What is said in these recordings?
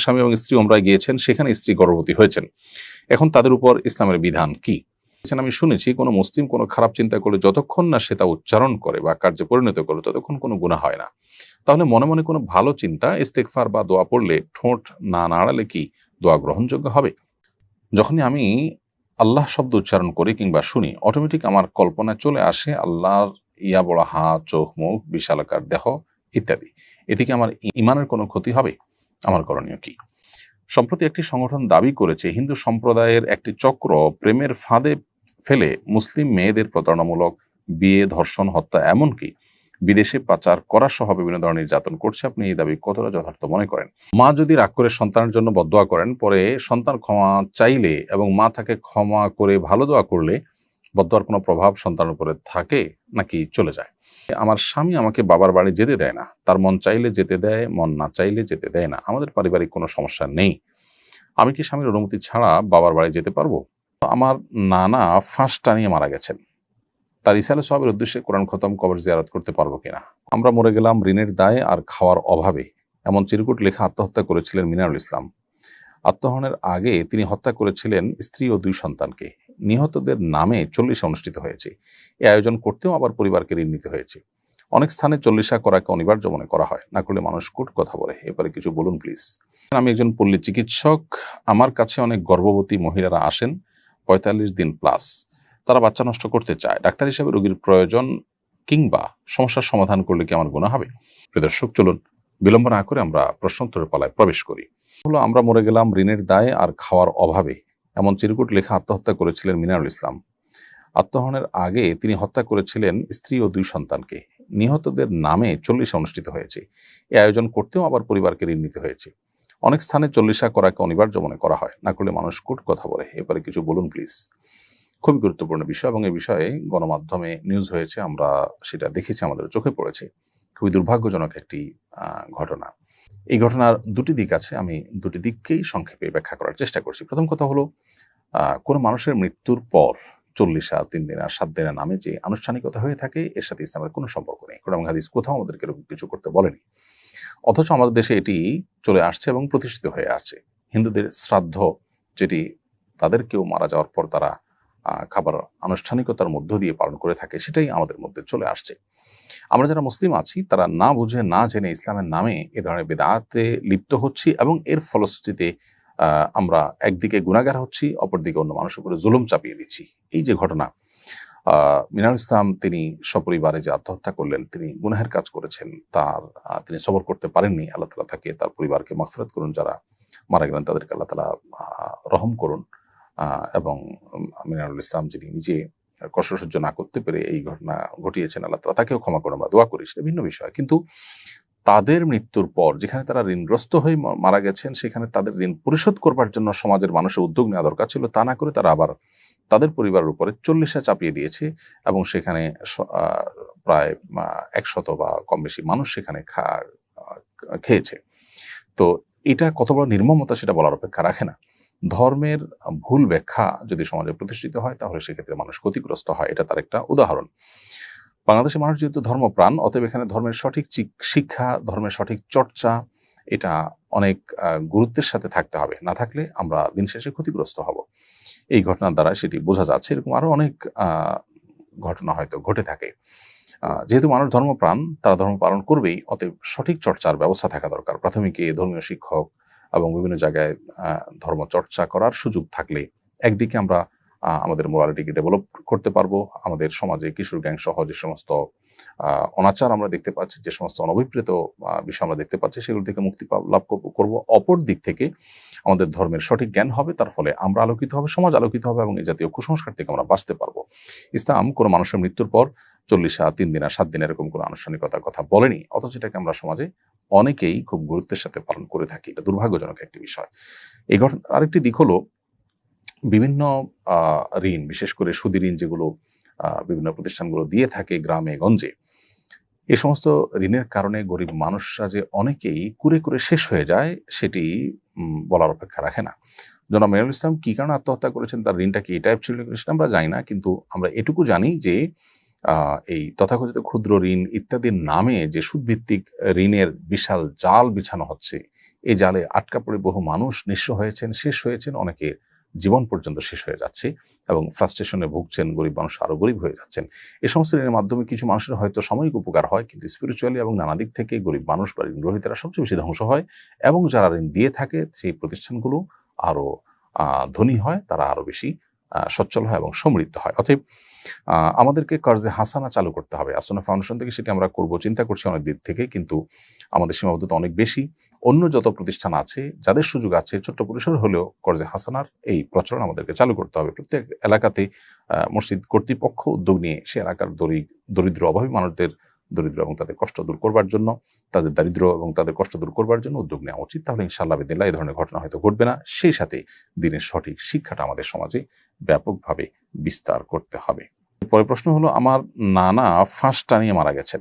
স্বামী এবং স্ত্রী ওমরায় গিয়েছেন, সেখানে স্ত্রী গর্ভবতী হয়েছেন। এখন তাদের উপর ইসলামের বিধান কি? আমি শুনেছি, কোনো মুসলিম কোনো খারাপ চিন্তা করলে যতক্ষণ না সে তা উচ্চারণ করে বা কার্যে পরিণত করে, ততক্ষণ কোনো গুণা হয় না। তাহলে মনে মনে কোনো ভালো চিন্তা ইস্তেকফার বা দোয়া পড়লে ঠোঁট না নাড়ালে কি দোয়া গ্রহণযোগ্য হবে? যখনই আমি আল্লাহ শব্দ উচ্চারণ করি কিংবা শুনি অটোমেটিক আমার কল্পনা চলে আসে আল্লাহর ইয়া বড় হাত, চোখ, মুখ, বিশালাকার দেহ ইত্যাদি। এতে কি আমার ইমানের কোনো ক্ষতি হবে? আমার করণীয় কি? সম্প্রতি একটি সংগঠন দাবি করেছে, হিন্দু সম্প্রদায়ের একটি চক্র প্রেমের ফাঁদে ফেলে মুসলিম মেয়েদের প্রতারণামূলক বিয়ে, ধর্ষণ, হত্যা এমনকি বিদেশে পাচার করা সহ বিভিন্ন ধরনের নির্যাতন করছে। আপনি এই দাবি কতটা যথার্থ মনে করেন? মা যদি রাগ করে সন্তানের জন্য বদোয়া করেন, পরে সন্তান ক্ষমা চাইলে এবং মা তাকে ক্ষমা করে ভালো দোয়া করলে বদোয়ার কোনো প্রভাব সন্তানের উপরে থাকে নাকি চলে যায়? আমার স্বামী আমাকে বাবার বাড়ি যেতে দেয় না। তার মন চাইলে যেতে দেয়, মন না চাইলে যেতে দেয় না। আমাদের পারিবারিক কোনো সমস্যা নেই। আমি কি স্বামীর অনুমতি ছাড়া বাবার বাড়ি যেতে পারব? আমার নানা ফাঁস টানিয়ে মারা গেছেন। তার ইসালে সবের উদ্দেশ্যে কোরআন খতম, কবর জিয়ারত করতে পারব কিনা? আমরা মরে গেলাম ঋণের দায়ে আর খাওয়ার অভাবে। এমন চিরকুট লেখা আত্মহত্যা করেছিলেন মিনারুল ইসলাম। আত্মহরণের আগে তিনি হত্যা করেছিলেন স্ত্রী ও দুই সন্তানকে। নিহতদের নামে চল্লিশে অনুষ্ঠিত হয়েছে। এই আয়োজন করতেও আবার পরিবারকে ঋণ নিতে হয়েছে। অনেক স্থানে চল্লিশা করাকে অনিবার্য মনে করা হয়। না করলে মানুষ কুট কথা বলে। এবারে কিছু বলুন প্লিজ আমি একজন পল্লী চিকিৎসক। আমার কাছে অনেক গর্ভবতী মহিলারা আসেন পঁয়তাল্লিশ দিন প্লাস তারা বাচ্চা নষ্ট করতে চায়। ডাক্তার হিসেবে রোগীর প্রয়োজন কিংবা সমস্যার সমাধান করলে কি আমার গুণা হবে? প্রিয় দর্শক, চলুন বিলম্ব না করে আমরা প্রশ্নোত্তরের পালায় প্রবেশ করি। হলো আমরা মরে গেলাম ঋণের দায়ে আর খাওয়ার অভাবে। এমন চিরকুট লেখা আত্মহত্যা করেছিলেন মিনারুল ইসলাম। আত্মহরণের আগে তিনি হত্যা করেছিলেন স্ত্রী ও দুই সন্তানকে। নিহতদের নামে চল্লিশে অনুষ্ঠিত হয়েছে। এই আয়োজন করতেও আবার পরিবারকে ঋণ নিতে হয়েছে। অনেক স্থানে চল্লিশা করাকে অনিবার্য মনে করা হয়। না করলে মানুষ কুট কথা বলে। এবারে কিছু বলুন প্লিজ খুবই গুরুত্বপূর্ণ বিষয় এবং এই বিষয়ে গণমাধ্যমে নিউজ হয়েছে। আমরা সেটা দেখেছি আমাদের চোখে পড়েছে। খুবই দুর্ভাগ্যজনক একটি ঘটনা। এই ঘটনার দুটি দিক আছে, আমি দুটি দিককেই সংক্ষেপে ব্যাখ্যা করার চেষ্টা করছি। প্রথম কথা হলো কোনো মানুষের মৃত্যুর পর চল্লিশা তিন দিন আর সাত দিনের নামে যে আনুষ্ঠানিকতা হয়ে থাকে, এর সাথে ইসলামের কোনো সম্পর্ক নেই। কোরআন হাদিস কোথাও আমাদেরকে এরকম কিছু করতে বলেনি। অথচ আমাদের দেশে এটি চলে আসছে এবং প্রতিষ্ঠিত হয়ে আসছে। হিন্দুদের শ্রাদ্ধ, যেটি তাদের কেউ মারা যাওয়ার পর তারা খাবার আনুষ্ঠানিকতার মধ্য দিয়ে পালন করে থাকে সেটাই আমাদের মধ্যে চলে আসছে। আমরা যারা মুসলিম আছি তারা না বুঝে না জেনে ইসলামের নামে এ ধরনের বেদাতে লিপ্ত হচ্ছি এবং এর ফলশ্রুতিতে আমরা একদিকে গুণাগার হচ্ছি অপরদিকে অন্য মানুষের উপরে জুলুম চাপিয়ে দিচ্ছি। এই যে ঘটনা আহ, মিনারুল ইসলাম তিনি সপরিবারে যে আত্মহত্যা করলেন তিনি গুনাহের কাজ করেছেন তার তিনি সবর করতে পারেননি আল্লাহ তালা তাকে তার পরিবারকে মাগফিরাত করুন যারা মারা গেলেন তাদেরকে আল্লাহ তালা রহম করুন। এবং মিনারুল ইসলাম যিনি নিজে কষ্ট সহ্য না করতে পেরে এই ঘটনা ঘটিয়েছেন, আল্লাহ তাকেও ক্ষমা করে আমরা দোয়া করি, সেটা ভিন্ন বিষয়। কিন্তু তাদের মৃত্যুর পর যেখানে তারা ঋণগ্রস্ত হয়ে মারা গেছেন, সেখানে তাদের ঋণ পরিশোধ করবার জন্য সমাজের মানুষের উদ্যোগ নেওয়া দরকার ছিল। তা না করে তারা আবার তাদের পরিবারের উপরে চল্লিশে চাপিয়ে দিয়েছে এবং সেখানে প্রায় একশত বা কম বেশি মানুষ সেখানে খা খেয়েছে। তো এটা কত বড় নির্মমতা সেটা বলার অপেক্ষা রাখে না। ধর্মের ভুল ব্যাখ্যা যদি সমাজে প্রতিষ্ঠিত হয়, তাহলে সেক্ষেত্রে মানুষ ক্ষতিগ্রস্ত হয়। এটা তার একটা উদাহরণ। বাংলাদেশের মানুষ যেহেতু ধর্মপ্রাণ, অতএব এখানে ধর্মের সঠিক শিক্ষা, ধর্মের সঠিক চর্চা, এটা অনেক গুরুত্বের সাথে থাকতে হবে। না থাকলে আমরা দিন শেষে ক্ষতিগ্রস্ত হব। এই ঘটনার দ্বারা সেটি বোঝা যাচ্ছে। এরকম আরও অনেক ঘটনা হয়তো ঘটে থাকে। যেহেতু মানুষ ধর্মপ্রাণ, তারা ধর্ম পালন করবেই, অতএব সঠিক চর্চার ব্যবস্থা থাকা দরকার। প্রাথমিকে ধর্মীয় শিক্ষক এবং বিভিন্ন জায়গায় আহ, ধর্ম চর্চা করার সুযোগ থাকলে একদিকে আমরা আমাদের মোরালিটিকে ডেভেলপ করতে পারব আমাদের সমাজে কিশোর গ্যাং সহ যে সমস্ত অনাচার আমরা দেখতে পাচ্ছি যে সমস্ত অনভিপ্রেত বিষয় আমরা দেখতে পাচ্ছি সেগুলো থেকে মুক্তি লাভ কর- করব। অপর দিক থেকে আমাদের ধর্মের সঠিক জ্ঞান হবে তার ফলে আমরা আলোকিত হবে সমাজ আলোকিত হবে এবং এই জাতীয় কুসংস্কার থেকে আমরা বাঁচতে পারব। ইসলাম কোনো মানুষের মৃত্যুর পর চল্লিশ চল্লিশা তিন দিন আর সাত দিন এরকম কোনো আনুষ্ঠানিকতার কথা বলেনি অথচ এটাকে আমরা সমাজে অনেকেই খুব গুরুত্বের সাথে পালন করে থাকি। এটা দুর্ভাগ্যজনক একটি বিষয়। এই ঘটনা, আরেকটি দিক হলো বিভিন্ন ঋণ, বিশেষ করে সুদি ঋণ যেগুলো বিভিন্ন প্রতিষ্ঠানগুলো দিয়ে থাকে গ্রামে, গঞ্জে এই সমস্ত ঋণের কারণে গরিব মানুষরা যে অনেকেই কুরে কুরে শেষ হয়ে যায় সেটি বলার অপেক্ষা রাখে না। জনাব মেয়রুল ইসলাম কি কারণে আত্মহত্যা করেছেন, তার ঋণটা কি টাইপ ছিল আমরা জানি না, কিন্তু আমরা এটুকু জানি যে এই তথাকথিত ক্ষুদ্র ঋণ ইত্যাদির নামে যে সুদভিত্তিক ঋণের বিশাল জাল বিছানো হচ্ছে, এই জালে আটকা পড়ে বহু মানুষ নিঃস্ব হয়েছেন, শেষ হয়েছেন, অনেকে জীবন পর্যন্ত শেষ হয়ে যাচ্ছে এবং ফ্রাস্ট্রেশনে ভুগছেন, গরিব মানুষ আরও গরিব হয়ে যাচ্ছেন। এই সমস্ত ঋণের মাধ্যমে কিছু মানুষের হয়তো সাময়িক উপকার হয়, কিন্তু স্পিরিচুয়ালি এবং নানা দিক থেকে গরিব মানুষ বা ঋণ গ্রহীতারা সবচেয়ে বেশি ধ্বংস হয় এবং যারা ঋণ দিয়ে থাকে, সেই প্রতিষ্ঠানগুলো আরও ধনী হয়, তারা আরও বেশি সচ্ছল হয় এবং সমৃদ্ধ হয়। অতএব আমাদেরকে কর্জে হাসানা চালু করতে হবে। আসনা ফাউন্ডেশন থেকে সেটি আমরা করব। চিন্তা করছি অনেক দিক থেকে, কিন্তু আমাদের সীমাবদ্ধতা অনেক বেশি। অন্য যত প্রতিষ্ঠান আছে, যাদের সুযোগ আছে, ছোট্ট পরিসর হলেও কর্জে হাসানার এই প্রচলন আমাদেরকে চালু করতে হবে। প্রত্যেক এলাকাতে মসজিদ কর্তৃপক্ষ উদ্যোগ নিয়ে সে এলাকার দরি- দরিদ্র, অভাবী মানুষদের দরিদ্র এবং তাদের কষ্ট দূর করবার জন্য, তাদের দারিদ্র এবং তাদের কষ্ট দূর করবার জন্য উদ্যোগ নেওয়া উচিত, তাহলে ইনশাআল্লাহ বিদিল্লাহ এই ধরনের ঘটনা হয়তো ঘটবে না। সেই সাথে দিনের সঠিক শিক্ষাটা আমাদের সমাজে ব্যাপকভাবে বিস্তার করতে হবে। পরে প্রশ্ন হলো, আমার নানা ফাঁস টানিয়ে মারা গেছেন।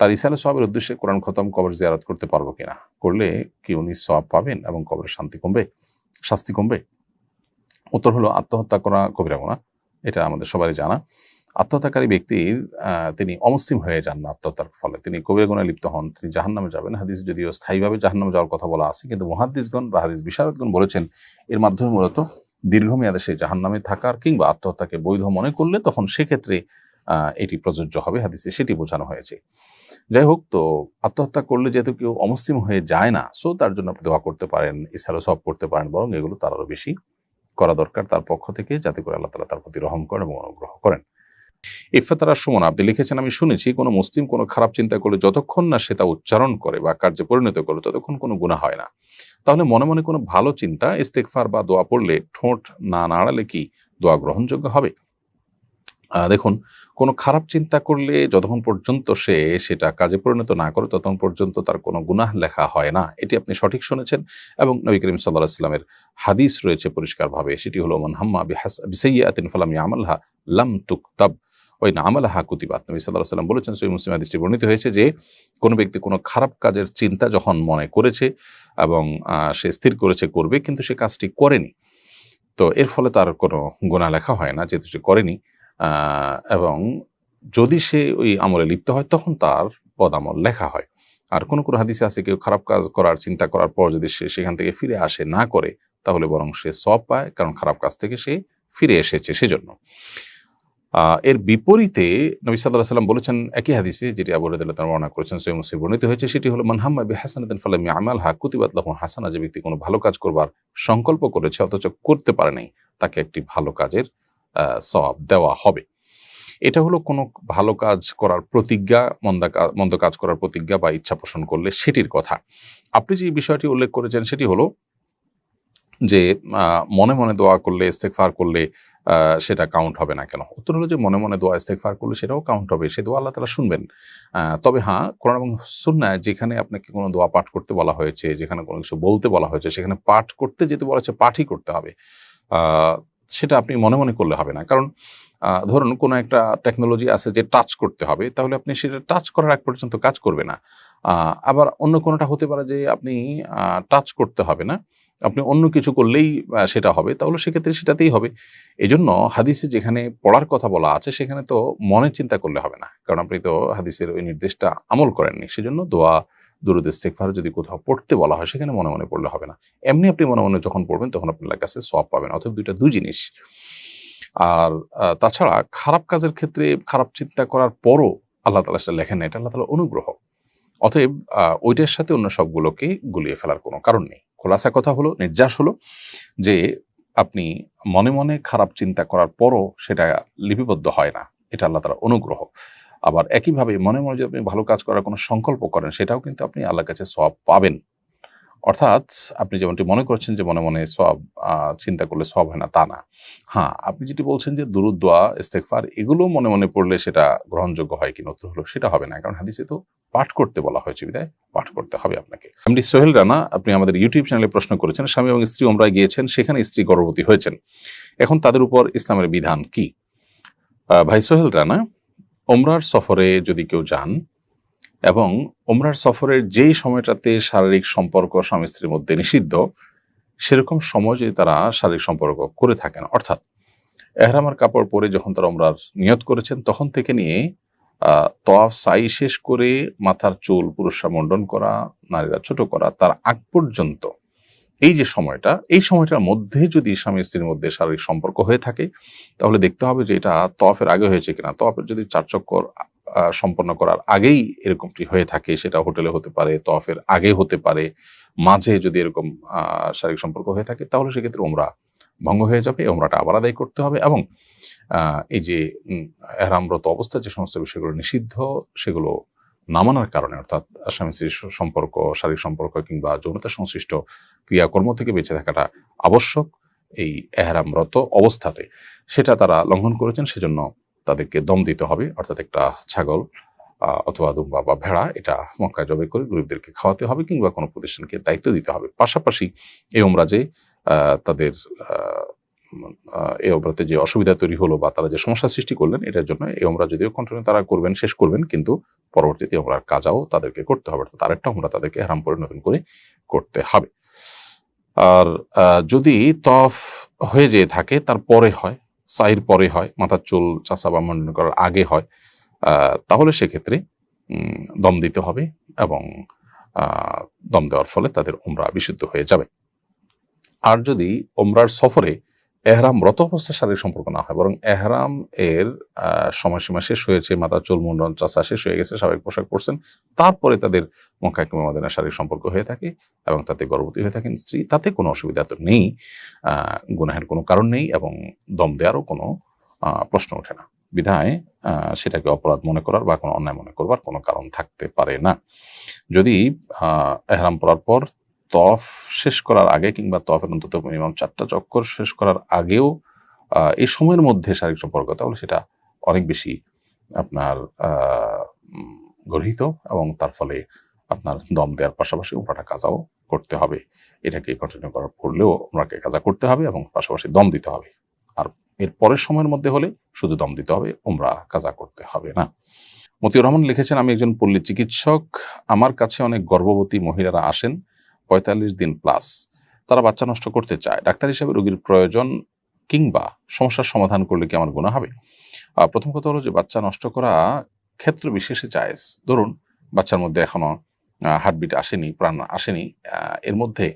তার ইসালে সবের উদ্দেশ্যে কোরআন খতম, কবর জিয়ারত করতে পারব কিনা? করলে কি উনি সব পাবেন এবং কবরের শান্তি কমবে, শাস্তি কমবে? উত্তর হলো, আত্মহত্যা করা কবিরা গুণা এটা আমাদের সবারই জানা। আত্মহত্যাকারী ব্যক্তির তিনি অমুসলিম হয়ে যান না আত্মহত্যার ফলে। তিনি কবিরা গুণায় লিপ্ত হন। তিনি জাহান নামে যাবেন। হাদিস যদিও স্থায়ীভাবে জাহান্নামে যাওয়ার কথা বলা আছে, কিন্তু মুহাদ্দিসগণ বা হাদিস বিশারদগণ বলেছেন, এর মাধ্যমে মূলত দীর্ঘমেয়াদে সেই জাহান্নামে থাকার কিংবা আত্মহত্যাকে বৈধ মনে করলে তখন সেক্ষেত্রে এটি প্রযোজ্য হবে। হাদিসে সেটি বোঝানো হয়েছে। যাই হোক, তো আত্মহত্যা করলে যেহেতু কেউ অমুসলিম হয়ে যায় না, সো তার জন্য আপনি দোয়া করতে পারেন ইসারো সব করতে পারেন, বরং এগুলো তার আরও বেশি করা দরকার। তার পক্ষ থেকে যাতে করে আল্লাহ তালা তার প্রতি রহম করেন এবং অনুগ্রহ করেন। ইফাতারা সুমন, আপনি লিখেছেন, আমি শুনেছি, কোনো মুসলিম কোনো খারাপ চিন্তা করলে যতক্ষণ না সে তা উচ্চারণ করে বা কার্যে পরিণত করে, ততক্ষণ কোনো গুণা হয় না। তাহলে মনে মনে কোনো ভালো চিন্তা ইস্তেকফার বা দোয়া পড়লে ঠোঁট না নাড়ালে কি দোয়া গ্রহণযোগ্য হবে? দেখুন, কোনো খারাপ চিন্তা করলে যতক্ষণ পর্যন্ত সে সেটা কাজে পরিণত না করে, ততক্ষণ পর্যন্ত তার কোনো গুনাহ লেখা হয় না। এটি আপনি সঠিক শুনেছেন। এবং নবী করিম সাল্লাহ ইসলামের হাদিস রয়েছে পরিষ্কারভাবে। সেটি হলো, মান হাম্মা বিসাইয়াতিন ফালাম ইয়ামালহা লাম তুকতাব। ওই না আমালাহা কুতিবাত। নবী সাল্লাহ সাল্লাম বলেছেন সই মুসলিম হাদিসটি বর্ণিত হয়েছে যে, কোনো ব্যক্তি কোনো খারাপ কাজের চিন্তা যখন মনে করেছে এবং সে স্থির করেছে, করবে, কিন্তু সে কাজটি করেনি। তো এর ফলে তার কোনো গোনা লেখা হয় না, যেহেতু সে করেনি। এবং যদি সে ওই আমলে লিপ্ত হয়, তখন তার পদামল লেখা হয়। আর কোনো কোনো হাদিসে আছে, কেউ খারাপ কাজ করার, চিন্তা করার পর যদি সে সেখান থেকে ফিরে আসে, না করে, তাহলে বরং সে সব পায়, কারণ খারাপ কাজ থেকে সে ফিরে এসেছে সেজন্য। এর বিপরীতে নবী সাল্লাহ সাল্লাম বলেছেন, একই হাদিসে যেটি আবু রাদিয়াল্লাহু তার বর্ণনা করেছেন সৈয়দ মুসলিম বর্ণিত হয়েছে, সেটি হলো, মান হাম্মা বি হাসানাতিন ফালাম ইয়ামাল হা কুতিবাত লাহু হাসানা যে ব্যক্তি কোনো ভালো কাজ করবার সংকল্প করেছে, অথচ করতে পারে নাই, তাকে একটি ভালো কাজের সওয়াব দেওয়া হবে। এটা হলো কোনো ভালো কাজ করার প্রতিজ্ঞা, মন্দা মন্দ কাজ করার প্রতিজ্ঞা বা ইচ্ছা পোষণ করলে সেটির কথা। আপনি যে বিষয়টি উল্লেখ করেছেন, সেটি হলো যে মনে মনে দোয়া করলে ইস্তেকফার করলে সেটা কাউন্ট হবে না কেন? উত্তর হলো যে মনে মনে দোয়া ইস্তেকফার করলে সেটাও কাউন্ট হবে। সে দোয়া আল্লাহ তালা শুনবেন। তবে হ্যাঁ কোরআন এবং সুন্নায় যেখানে আপনাকে কোনো দোয়া পাঠ করতে বলা হয়েছে, যেখানে কোনো কিছু বলতে বলা হয়েছে, সেখানে পাঠ করতে যেতে বলা হয়েছে, পাঠই করতে হবে। সেটা আপনি মনে মনে করলে হবে না। কারণ ধরুন কোনো একটা টেকনোলজি আছে যে টাচ করতে হবে, তাহলে আপনি সেটা টাচ করার এক পর্যন্ত কাজ করবে না। আবার অন্য কোনোটা হতে পারে যে আপনি টাচ করতে হবে না। আপনি অন্য কিছু করলেই সেটা হবে, তাহলে সেক্ষেত্রে সেটাতেই হবে। এই জন্য হাদিসে যেখানে পড়ার কথা বলা আছে, সেখানে তো মনে চিন্তা করলে হবে না। কারণ আপনি তো হাদিসের ওই নির্দেশটা আমল করেননি। সেজন্য দোয়া, দুরুদ ইস্তেকফার যদি কোথাও পড়তে বলা হয়, সেখানে মনে মনে পড়লে হবে না। এমনি আপনি মনে মনে যখন পড়বেন, তখন আপনার কাছে সব পাবেন অথবা দুইটা দুই জিনিস। আর তাছাড়া খারাপ কাজের ক্ষেত্রে খারাপ চিন্তা করার পরও আল্লাহ তালা সেটা লেখেন না। এটা আল্লাহ তালা অনুগ্রহ। অতএব ওইটার সাথে অন্য সবগুলোকে গুলিয়ে ফেলার কোনো কারণ নেই। খোলাসা কথা হলো, নির্যাস হলো যে আপনি মনে মনে খারাপ চিন্তা করার পরও সেটা লিপিবদ্ধ হয় না। এটা আল্লাহ তালা অনুগ্রহ। আবার একইভাবে মনে মনে যদি আপনি ভালো কাজ করার কোনো সংকল্প করেন, সেটাও কিন্তু আপনি আল্লাহর কাছে সব পাবেন। অর্থাৎ আপনি যেমনটি মনে করছেন যে মনে মনে সব চিন্তা করলে সব হয় না, তা না। হ্যাঁ আপনি যেটি বলছেন যে দুরুদ্দোয়া ইস্তেকফার এগুলো মনে মনে পড়লে সেটা গ্রহণযোগ্য হয় কি নতুন হলো সেটা হবে না। কারণ হাদিসে তো পাঠ করতে বলা হয়েছে, বিদায়। পাঠ করতে হবে আপনাকে। এমডি সোহেল রানা, আপনি আমাদের ইউটিউব চ্যানেলে প্রশ্ন করেছেন, স্বামী এবং স্ত্রী ওমরায় গিয়েছেন, সেখানে স্ত্রী গর্ভবতী হয়েছেন। এখন তাদের উপর ইসলামের বিধান কি? ভাই সোহেল রানা ওমরার সফরে যদি কেউ যান এবং ওমরার সফরের যেই সময়টাতে শারীরিক সম্পর্ক স্বামী স্ত্রীর মধ্যে নিষিদ্ধ, সেরকম সময় যদি তারা শারীরিক সম্পর্ক করে থাকেন, অর্থাৎ এহরামার কাপড় পরে যখন তারা ওমরার নিয়ত করেছেন, তখন থেকে নিয়ে তওয়াফ সাই শেষ করে মাথার চুল পুরুষরা মণ্ডন করা, নারীরা ছোট করা, তার আগ পর্যন্ত এই যে সময়টা, এই সময়টার মধ্যে যদি স্বামী স্ত্রীর মধ্যে শারীরিক সম্পর্ক হয়ে থাকে, তাহলে দেখতে হবে যে এটা তফের আগে হয়েছে কিনা। তফের যদি চার চক্কর সম্পন্ন করার আগেই এরকমটি হয়ে থাকে, সেটা হোটেলে হতে পারে, তফের আগে হতে পারে, মাঝে যদি এরকম শারীরিক সম্পর্ক হয়ে থাকে, তাহলে সেক্ষেত্রে ওমরা ভঙ্গ হয়ে যাবে ওমরাটা আবার আদায় করতে হবে এবং এই যে এহরামরত অবস্থায় যে সমস্ত বিষয়গুলো নিষিদ্ধ, সেগুলো না মানার কারণে, অর্থাৎ স্বামী স্ত্রীর সম্পর্ক, শারীরিক সম্পর্ক কিংবা যৌনতা সংশ্লিষ্ট ক্রিয়াকর্ম থেকে বেঁচে থাকাটা আবশ্যক, এই এহরামরত অবস্থাতে। সেটা তারা লঙ্ঘন করেছেন, সেজন্য তাদেরকে দম দিতে হবে, অর্থাৎ একটা ছাগল অথবা দুম্বা বা ভেড়া, এটা মক্কায় জবে করে গরিবদেরকে খাওয়াতে হবে কিংবা কোনো প্রতিষ্ঠানকে দায়িত্ব দিতে হবে। পাশাপাশি এই ওমরাজে তাদের এই ওমরাতে যে অসুবিধা তৈরি হলো বা তারা যে সমস্যা সৃষ্টি করলেন, এটার জন্য এই ওমরা যদিও কন্টিনিউ তারা করবেন, শেষ করবেন, কিন্তু পরবর্তীতে ওমরার কাজাও তাদেরকে করতে হবে। অর্থাৎ আরেকটা ওমরা তাদেরকে হারাম করে নতুন করে করতে হবে। আর যদি তফ হয়ে যেয়ে থাকে, তারপরে হয় সাইর পরে হয়, মাথার চুল চাষা বা মন্ডন করার আগে হয় তাহলে সেক্ষেত্রে দম দিতে হবে এবং দম দেওয়ার ফলে তাদের ওমরা বিশুদ্ধ হয়ে যাবে। আর যদি ওমরার সফরে এহরাম রত অবস্থায় শারীরিক সম্পর্ক না হয়, বরং এহরাম এর সময়সীমা শেষ হয়েছে মাথার চুল মুন্ডন চাষা শেষ হয়ে গেছে স্বাভাবিক পোশাক পরছেন। তারপরে তাদের মক্কা কিংবা মদিনায় শারীরিক সম্পর্ক হয়ে থাকে এবং তাতে গর্ভবতী হয়ে থাকেন স্ত্রী। তাতে কোনো অসুবিধা তো নেই গুনাহের কোনো কারণ নেই এবং দম দেওয়ারও কোনো প্রশ্ন ওঠে না। বিধায় সেটাকে অপরাধ মনে করার বা কোনো অন্যায় মনে করবার কোনো কারণ থাকতে পারে না। যদি এহরাম পড়ার পর তফ শেষ করার আগে কিংবা তফের অন্তত মিনিমাম চারটা চক্কর শেষ করার আগেও এই সময়ের মধ্যে শারীরিক সম্পর্ক তাহলে সেটা অনেক বেশি আপনার গর্হিত এবং তার ফলে আপনার দম দেওয়ার পাশাপাশি উমরাটা কাজাও করতে হবে। এটাকে কন্টিনিউ করার পড়লেও ওনাকে কাজা করতে হবে এবং পাশাপাশি দম দিতে হবে। আর এর পরের সময়ের মধ্যে হলে শুধু দম দিতে হবে ওমরা কাজা করতে হবে না। মতিউর রহমান লিখেছেন, আমি একজন পল্লী চিকিৎসক। আমার কাছে অনেক গর্ভবতী মহিলারা আসেন। পঁয়তাল্লিশ দিন প্লাস তারা বাচ্চা নষ্ট করতে চায়। ডাক্তার হিসেবে রোগীর প্রয়োজন কিংবা সমস্যার সমাধান করলে কি আমার গুণা হবে? প্রথম কথা হলো যে বাচ্চা নষ্ট করা ক্ষেত্র বিশেষে জায়েজ। ধরুন, বাচ্চার মধ্যে এখনও হার্টবিট আসেনি, প্রাণ আসেনি এর মধ্যে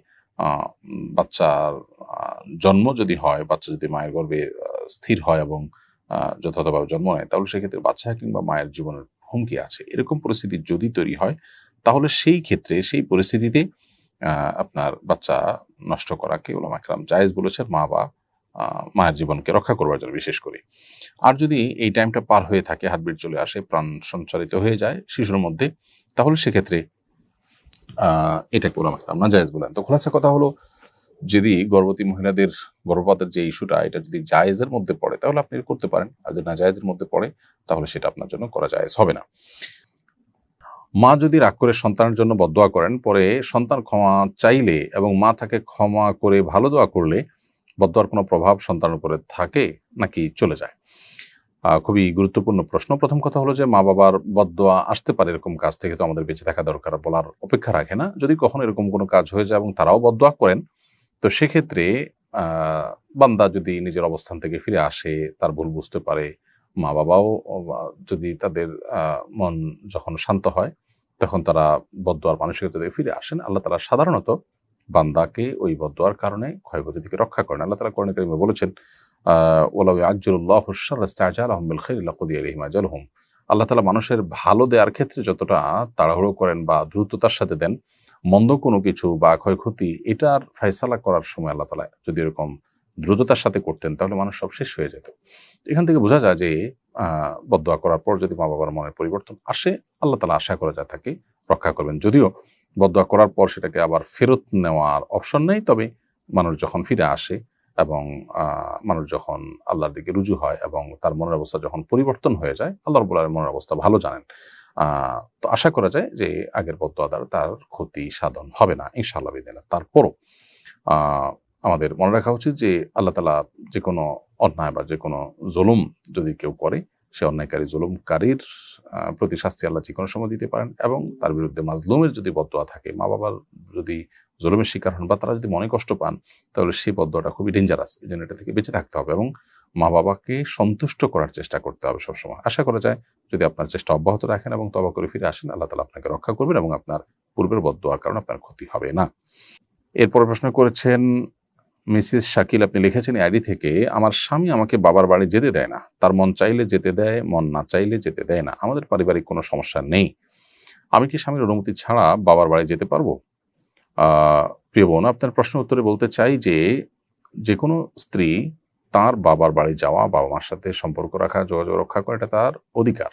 বাচ্চার জন্ম যদি হয়, বাচ্চা যদি মায়ের গর্ভে স্থির হয় এবং যথাযথভাবে জন্ম নেয়, তাহলে সেক্ষেত্রে বাচ্চা কিংবা মায়ের জীবনের হুমকি আছে। এরকম পরিস্থিতি যদি তৈরি হয়, তাহলে সেই ক্ষেত্রে, সেই পরিস্থিতিতে আপনার বাচ্চা নষ্ট করা করাকে ওলামা একরাম জায়েজ বলেছেন মা বা মায়ের জীবনকে রক্ষা করবার জন্য বিশেষ করে। আর যদি এই টাইমটা পার হয়ে থাকে, হার্টবিট চলে আসে, প্রাণ সঞ্চারিত হয়ে যায় শিশুর মধ্যে, তাহলে সেক্ষেত্রে এটাকে ওলামা একরাম না জায়েজ বলেন। তো খোলাসা কথা হলো, যদি গর্ভবতী মহিলাদের গর্ভপাতের যে ইস্যুটা, এটা যদি জায়েজের মধ্যে পড়ে, তাহলে আপনি করতে পারেন। আর যদি না জায়েজের মধ্যে পড়ে, তাহলে সেটা আপনার জন্য করা জায়েজ হবে না। মা যদি রাগ করে সন্তানের জন্য বদোয়া করেন, পরে সন্তান ক্ষমা চাইলে এবং মা তাকে ক্ষমা করে ভালো দোয়া করলে বদোয়ার কোনো প্রভাব সন্তানের উপরে থাকে নাকি চলে যায়? খুবই গুরুত্বপূর্ণ প্রশ্ন। প্রথম কথা হলো যে, মা বাবার বদোয়া আসতে পারে এরকম কাজ থেকে তো আমাদের বেঁচে থাকা দরকার বলার অপেক্ষা রাখে না। যদি কখনো এরকম কোনো কাজ হয়ে যায় এবং তারাও বদোয়া করেন, তো সেক্ষেত্রে বান্দা যদি নিজের অবস্থান থেকে ফিরে আসে, তার ভুল বুঝতে পারে মা বাবাও যদি তাদের মন যখন শান্ত হয় তখন তারা বদোয়ার মানসিকতা থেকে ফিরে আসেন। আল্লাহ তালা সাধারণত বান্দাকে ওই বদোয়ার কারণে ক্ষয়ক্ষতি থেকে রক্ষা করেন। আল্লাহ তালা কোরআন কারিমে বলেছেন আহ, ওয়ালাউ ইয়াজ্জালুল্লাহু আশ-শাররা ইস্তা'জালাহুম বিল খাইরি লাকুদিয়া ইলাইহিম আজালুহুম। আল্লাহ তালা মানুষের ভালো দেওয়ার ক্ষেত্রে যতটা তাড়াহুড়ো করেন বা দ্রুততার সাথে দেন মন্দ কোনো কিছু বা ক্ষয়ক্ষতি এটার ফয়সালা করার সময় আল্লাহ তালা যদি এরকম দ্রুততার সাথে করতেন, তাহলে মানুষ সব শেষ হয়ে যেত। এখান থেকে বোঝা যায় যে বদোয়া করার পর যদি মা বাবার মনের পরিবর্তন আসে, আল্লাহ তালা আশা করা যায় তাকে রক্ষা করবেন। যদিও বদোয়া করার পর সেটাকে আবার ফেরত নেওয়ার অপশন নেই, তবে মানুষ যখন ফিরে আসে এবং মানুষ যখন আল্লাহর দিকে রুজু হয় এবং তার মনের অবস্থা যখন পরিবর্তন হয়ে যায়, আল্লাহ রবুল্লাহ মনের অবস্থা ভালো জানেন। তো আশা করা যায় যে, আগের বদোয়া দ্বারা তার ক্ষতি সাধন হবে না, ইনশাআল্লাহ বিদিনা তারপরও আমাদের মনে রাখা উচিত যে আল্লাহ তালা যে কোনো অন্যায় বা যে কোনো জুলুম যদি কেউ করে, সে অন্যায়কারী জুলুমকারীর প্রতি শাস্তি আল্লাহ যে কোনো সময় দিতে পারেন এবং তার বিরুদ্ধে মাজলুমের যদি বদোয়া থাকে, মা বাবার যদি জুলুমের শিকার হন বা তারা যদি মনে কষ্ট পান, তাহলে সেই বদোয়াটা খুবই ডেঞ্জারাস এই জন্য এটা থেকে বেঁচে থাকতে হবে এবং মা বাবাকে সন্তুষ্ট করার চেষ্টা করতে হবে সবসময়। আশা করা যায় যদি আপনার চেষ্টা অব্যাহত রাখেন এবং তবা করে ফিরে আসেন, আল্লাহ তালা আপনাকে রক্ষা করবেন এবং আপনার পূর্বের বদোয়ার কারণে আপনার ক্ষতি হবে না। এরপর প্রশ্ন করেছেন মিসেস শাকিল, আপনি লিখেছেন আইডি থেকে, আমার স্বামী আমাকে বাবার বাড়ি যেতে দেয় না। তার মন চাইলে যেতে দেয়, মন না চাইলে যেতে দেয় না। আমাদের পারিবারিক কোনো সমস্যা নেই। আমি কি স্বামীর অনুমতি ছাড়া বাবার বাড়ি যেতে পারব? প্রিয় বোন, আপনার প্রশ্ন উত্তরে বলতে চাই যে যে কোনো স্ত্রী তার বাবার বাড়ি যাওয়া, বাবা মার সাথে সম্পর্ক রাখা, যোগাযোগ রক্ষা করা, এটা তার অধিকার।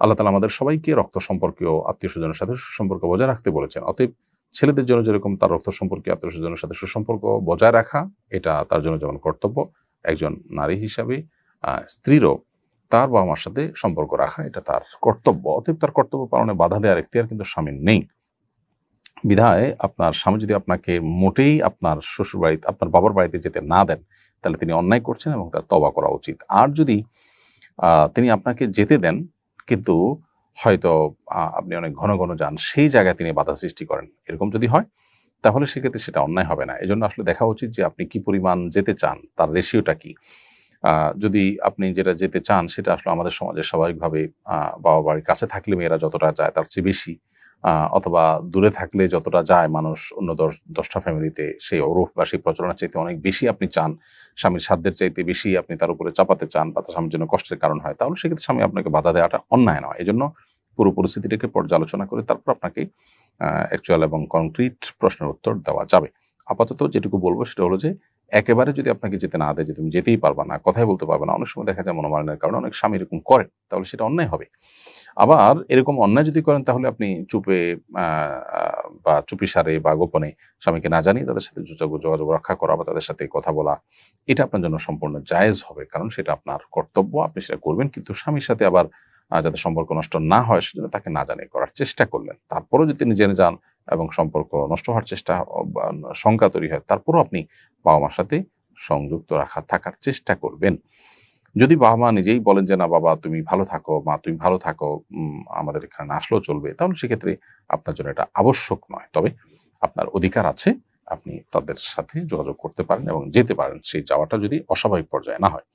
আল্লাহ তালা আমাদের সবাইকে রক্ত সম্পর্কীয় আত্মীয় স্বজনের সাথে সুসম্পর্ক বজায় রাখতে বলেছেন। অতএব ছেলেদের জন্য যেরকম তার রক্ত সম্পর্কে আত্মীয় স্বজনের সাথে সুসম্পর্ক বজায় রাখা, এটা তার জন্য যেমন কর্তব্য, একজন নারী হিসাবে স্ত্রীরও তার বাবা মার সাথে সম্পর্ক রাখা, এটা তার কর্তব্য। অতএব তার কর্তব্য পালনে বাধা দেওয়ার এখতিয়ার কিন্তু স্বামীর নেই। বিধায় আপনার স্বামী যদি আপনাকে মোটেই আপনার শ্বশুর বাড়িতে আপনার বাবার বাড়িতে যেতে না দেন, তাহলে তিনি অন্যায় করছেন এবং তার তবা করা উচিত। আর যদি তিনি আপনাকে যেতে দেন, কিন্তু হয়তো আপনি অনেক ঘন ঘন যান, সেই জায়গায় তিনি বাধা সৃষ্টি করেন। এরকম যদি হয়, তাহলে সেক্ষেত্রে সেটা অন্যায় হবে না। এজন্য আসলে দেখা উচিত যে আপনি কি পরিমাণ যেতে চান, তার রেশিওটা কি। যদি আপনি যেটা যেতে চান, সেটা আসলে আমাদের সমাজে স্বাভাবিকভাবে বাবা বাড়ির কাছে থাকলে মেয়েরা যতটা যায় তার চেয়ে বেশি। অথবা দূরে থাকলে যতটা যায় মানুষ অন্য দশ, দশটা ফ্যামিলিতে সেই অরূপ বা সেই প্রচলনের চাইতে অনেক বেশি আপনি চান, স্বামীর সাধ্যের চাইতে বেশি আপনি তার উপরে চাপাতে চান বা তার স্বামীর জন্য কষ্টের কারণ হয়, তাহলে সেক্ষেত্রে স্বামী আপনাকে বাধা দেওয়াটা অন্যায় নয়। এই জন্য পুরো পরিস্থিতিটাকে পর্যালোচনা করে তারপর আপনাকে অ্যাকচুয়াল এবং কনক্রিট প্রশ্নের উত্তর দেওয়া যাবে। আপাতত যেটুকু বলব সেটা হলো যে একেবারে যদি আপনাকে যেতে না দেয়, যে তুমি যেতেই পারবা না, কথাই বলতে পারবে না, অনেক সময় দেখা যায় মনোমালিনের কারণে অনেক স্বামী এরকম করেন, তাহলে সেটা অন্যায় হবে। আবার এরকম অন্যায় যদি করেন, তাহলে আপনি চুপে বা চুপি সারে বা গোপনে স্বামীকে না জানিয়ে তাদের সাথে যোগাযোগ রক্ষা করা বা তাদের সাথে কথা বলা, এটা আপনার জন্য সম্পূর্ণ জায়েজ হবে, কারণ সেটা আপনার কর্তব্য, আপনি সেটা করবেন, কিন্তু স্বামীর সাথে আবার যাতে সম্পর্ক নষ্ট না হয়, সেজন্য তাকে না জানিয়ে করার চেষ্টা করলেন। তারপরেও যদি তিনি জেনে যান এবং সম্পর্ক নষ্ট হওয়ার চেষ্টা শঙ্কা তৈরি হয়, তারপরও আপনি বাবা মার সাথে সংযুক্ত রাখা, থাকার চেষ্টা করবেন। যদি বাবা মা নিজেই বলেন যে, না বাবা, তুমি ভালো থাকো, মা, তুমি ভালো থাকো আমাদের এখানে না আসলেও চলবে, তাহলে সেক্ষেত্রে আপনার জন্য এটা আবশ্যক নয়। তবে আপনার অধিকার আছে, আপনি তাদের সাথে যোগাযোগ করতে পারেন এবং যেতে পারেন। সেই যাওয়াটা যদি অস্বাভাবিক পর্যায়ে না হয়।